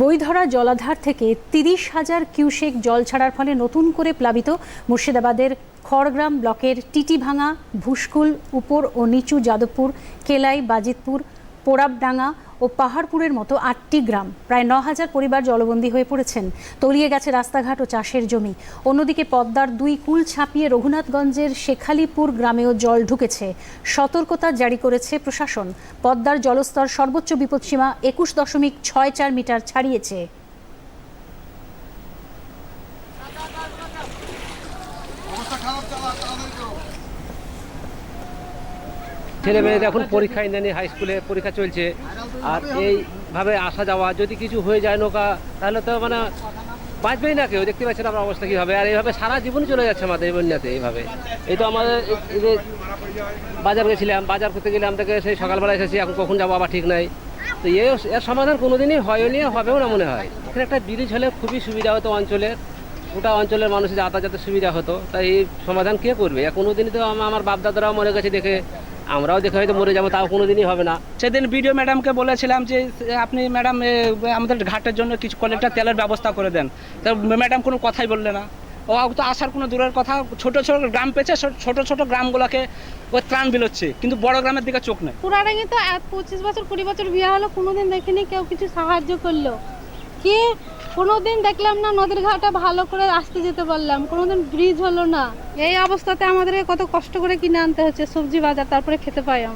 বইধরা জলাধার থেকে তিরিশ হাজার কিউসেক জল ছাড়ার ফলে নতুন করে প্লাবিত মুর্শিদাবাদের খড়গ্রাম ব্লকের টিটিভাঙা, ভুসকুল, উপর ও নিচু যাদবপুর, কেলাই, বাজিতপুর পোড়াবডাঙ্গা ও পাহাড়পুরের মতো আটটি গ্রাম। প্রায় ন হাজার পরিবার জলবন্দী হয়ে পড়েছেন। তলিয়ে গেছে রাস্তাঘাট ও চাষের জমি। অন্যদিকে পদ্মার দুই কুল ছাপিয়ে রঘুনাথগঞ্জের শেখালিপুর গ্রামেও জল ঢুকেছে। সতর্কতা জারি করেছে প্রশাসন। পদ্মার জলস্তর সর্বোচ্চ বিপদসীমা একুশ দশমিক ছয় চার মিটার ছাড়িয়েছে। ছেলে মেয়েদের এখন পরীক্ষায় নেনি হাই স্কুলে পরীক্ষা চলছে। আর এইভাবে আসা যাওয়া, যদি কিছু হয়ে যায় নৌকা, তাহলে তো মানে বাঁচবেই না কেউ। দেখতে পাচ্ছেন আমার অবস্থা কীভাবে। আর এইভাবে সারা জীবন চলে যাচ্ছে আমাদের বন্যাতে এইভাবে। এই তো আমাদের যে বাজার গেছিলাম, বাজার করতে গেলাম থেকে সেই সকালবেলা এসেছি, এখন কখন যাব আবার ঠিক নাই। তো এর সমাধান কোনোদিনই হয়নি হবেও না মনে হয়। এখানে একটা ব্রিজ হলে খুবই সুবিধা হতো অঞ্চলের। গোটা অঞ্চলের মানুষের যাতায়াতের সুবিধা হতো। তাই এই সমাধান কে করবে? কোনোদিনই তো আম- আমার বাপদাদারাও মনে গেছে দেখে আমরাও দেখে হয়তো মরে যাব তাও কোনো দিনই হবে না। সেদিন বিডিও ম্যাডামকে বলেছিলাম যে আপনি ম্যাডাম আমাদের ঘাটের জন্য কিছু কলেকটা তেলের ব্যবস্থা করে দেন। তা ম্যাডাম কোনো কথাই বললে না। ও তো আসার কোনো দূরের কথা ছোট ছোট গ্রাম পেয়েছে ছোট ছোট গ্রামগুলোকে ও ত্রাণ বিলোচ্ছে কিন্তু বড় গ্রামের দিকে চোখ নেই। পুরাটাকে তো পঁচিশ বছর কুড়ি বছর বিয়ে হলো কোনোদিন দেখিনি কেউ কিছু সাহায্য করল। কি কোনোদিন দেখলাম না নদীর ঘাটে ভালো করে আসতে যেতে পারলাম। কোনোদিন ব্রিজ হলো না। এই অবস্থাতে আমাদের কত কষ্ট করে কিনে আনতে হচ্ছে, সবজি বাজার, তারপরে খেতে পাই